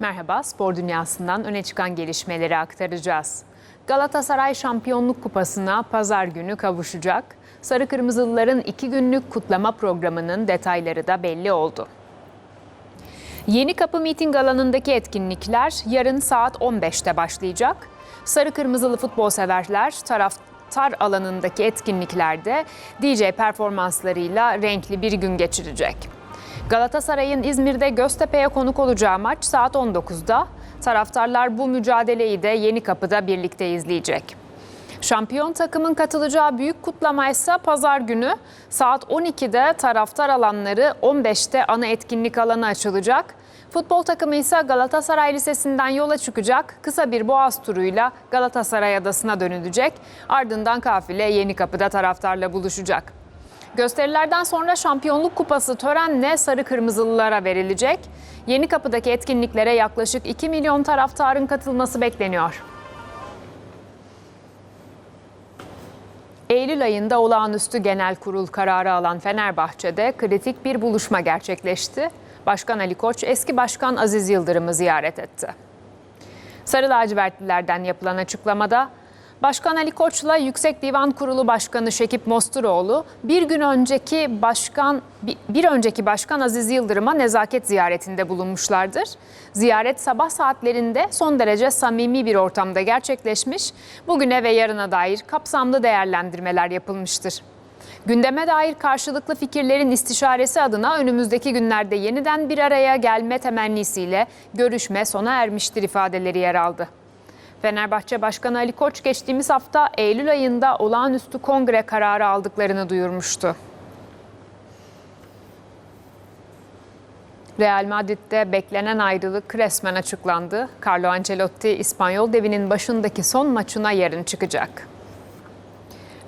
Merhaba, spor dünyasından öne çıkan gelişmeleri aktaracağız. Galatasaray Şampiyonluk Kupası'na pazar günü kavuşacak. Sarı Kırmızılıların iki günlük kutlama programının detayları da belli oldu. Yeni Kapı Miting alanındaki etkinlikler yarın saat 15'te başlayacak. Sarı Kırmızılı futbol severler taraftar alanındaki etkinliklerde DJ performanslarıyla renkli bir gün geçirecek. Galatasaray'ın İzmir'de Göztepe'ye konuk olacağı maç saat 19'da. Taraftarlar bu mücadeleyi de Yeni Kapı'da birlikte izleyecek. Şampiyon takımın katılacağı büyük kutlama ise pazar günü saat 12'de taraftar alanları 15'te ana etkinlik alanı açılacak. Futbol takımı ise Galatasaray Lisesi'nden yola çıkacak. Kısa bir boğaz turuyla Galatasaray Adası'na dönülecek. Ardından kafile Yeni Kapı'da taraftarla buluşacak. Gösterilerden sonra Şampiyonluk Kupası törenle Sarı Kırmızılılara verilecek. Yeni Kapı'daki etkinliklere yaklaşık 2 milyon taraftarın katılması bekleniyor. Eylül ayında olağanüstü genel kurul kararı alan Fenerbahçe'de kritik bir buluşma gerçekleşti. Başkan Ali Koç eski başkan Aziz Yıldırım'ı ziyaret etti. Sarı lacivertlilerden yapılan açıklamada Başkan Ali Koç'la Yüksek Divan Kurulu Başkanı Şekip Mosturoğlu bir gün önceki başkan bir önceki başkan Aziz Yıldırım'a nezaket ziyaretinde bulunmuşlardır. Ziyaret sabah saatlerinde son derece samimi bir ortamda gerçekleşmiş. Bugüne ve yarına dair kapsamlı değerlendirmeler yapılmıştır. Gündeme dair karşılıklı fikirlerin istişaresi adına önümüzdeki günlerde yeniden bir araya gelme temennisiyle görüşme sona ermiştir ifadeleri yer aldı. Fenerbahçe Başkanı Ali Koç geçtiğimiz hafta Eylül ayında olağanüstü kongre kararı aldıklarını duyurmuştu. Real Madrid'de beklenen ayrılık resmen açıklandı. Carlo Ancelotti İspanyol devinin başındaki son maçına yarın çıkacak.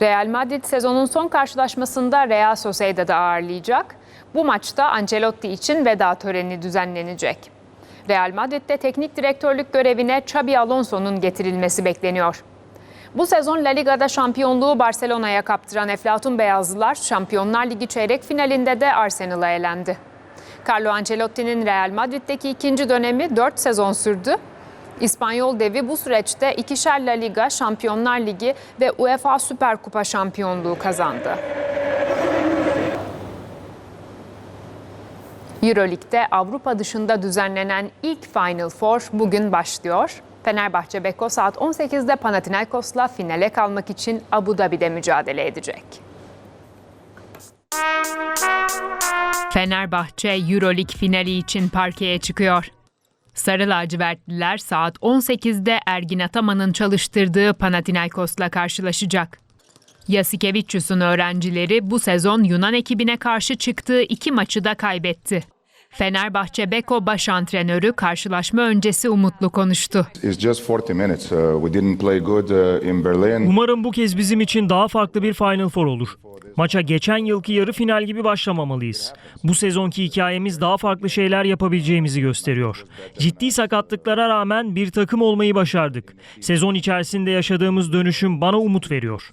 Real Madrid sezonun son karşılaşmasında Real Sociedad'ı ağırlayacak. Bu maçta Ancelotti için veda töreni düzenlenecek. Real Madrid'de teknik direktörlük görevine Xabi Alonso'nun getirilmesi bekleniyor. Bu sezon La Liga'da şampiyonluğu Barcelona'ya kaptıran Eflatun Beyazlılar Şampiyonlar Ligi çeyrek finalinde de Arsenal'a elendi. Carlo Ancelotti'nin Real Madrid'deki ikinci dönemi 4 sezon sürdü. İspanyol devi bu süreçte ikişer La Liga, Şampiyonlar Ligi ve UEFA Süper Kupa şampiyonluğu kazandı. Euroleague'de Avrupa dışında düzenlenen ilk Final Four bugün başlıyor. Fenerbahçe Beko saat 18'de Panathinaikos'la finale kalmak için Abu Dhabi'de mücadele edecek. Fenerbahçe Euroleague finali için parkeye çıkıyor. Sarı lacivertliler saat 18'de Ergin Ataman'ın çalıştırdığı Panathinaikos'la karşılaşacak. Yasikevicius'un öğrencileri bu sezon Yunan ekibine karşı çıktığı iki maçı da kaybetti. Fenerbahçe Beko baş antrenörü karşılaşma öncesi umutlu konuştu. It's just 40 minutes. Uh, uh. Umarım bu kez bizim için daha farklı bir Final Four olur. Maça geçen yılki yarı final gibi başlamamalıyız. Bu sezonki hikayemiz daha farklı şeyler yapabileceğimizi gösteriyor. Ciddi sakatlıklara rağmen bir takım olmayı başardık. Sezon içerisinde yaşadığımız dönüşüm bana umut veriyor.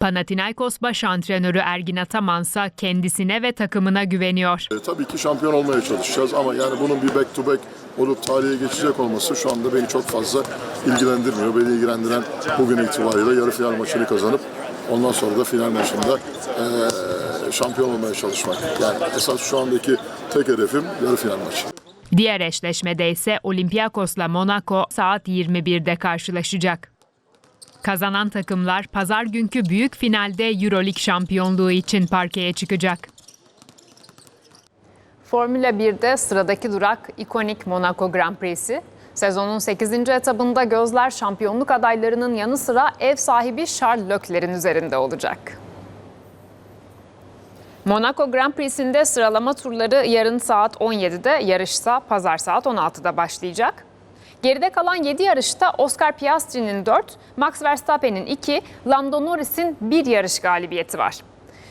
Panathinaikos baş antrenörü Ergin Ataman ise kendisine ve takımına güveniyor. E, tabii ki şampiyon olmaya çalışacağız ama yani bunun bir back to back olup tarihe geçecek olması şu anda beni çok fazla ilgilendirmiyor. Beni ilgilendiren bugün itibariyle yarı final maçını kazanıp ondan sonra da final maçında e, şampiyon olmaya çalışmak. Yani esas şu andaki tek hedefim yarı final maçı. Diğer eşleşmede ise Olympiakos'la Monaco saat 21'de karşılaşacak. Kazanan takımlar pazar günkü büyük finalde Euroleague şampiyonluğu için parkeye çıkacak. Formula 1'de sıradaki durak ikonik Monaco Grand Prix'si. Sezonun 8. etabında gözler şampiyonluk adaylarının yanı sıra ev sahibi Charles Leclerc'in üzerinde olacak. Monaco Grand Prix'sinde sıralama turları yarın saat 17'de, yarışsa pazar saat 16'da başlayacak. Geride kalan 7 yarışta Oscar Piastri'nin 4, Max Verstappen'in 2, Lando Norris'in 1 yarış galibiyeti var.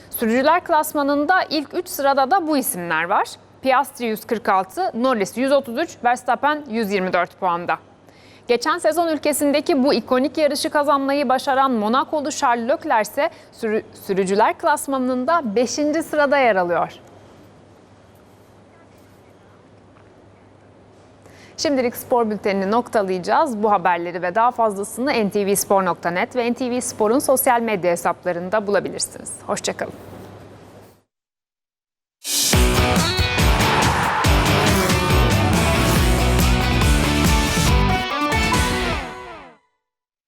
Sürücüler klasmanında ilk 3 sırada da bu isimler var. Piastri 146, Norris 133, Verstappen 124 puanda. Geçen sezon ülkesindeki bu ikonik yarışı kazanmayı başaran Monakolu Charles Leclerc ise sürü, sürücüler klasmanında 5. sırada yer alıyor. Şimdilik spor bültenini noktalayacağız. Bu haberleri ve daha fazlasını ntvspor.net ve NTV Spor'un sosyal medya hesaplarında bulabilirsiniz. Hoşçakalın.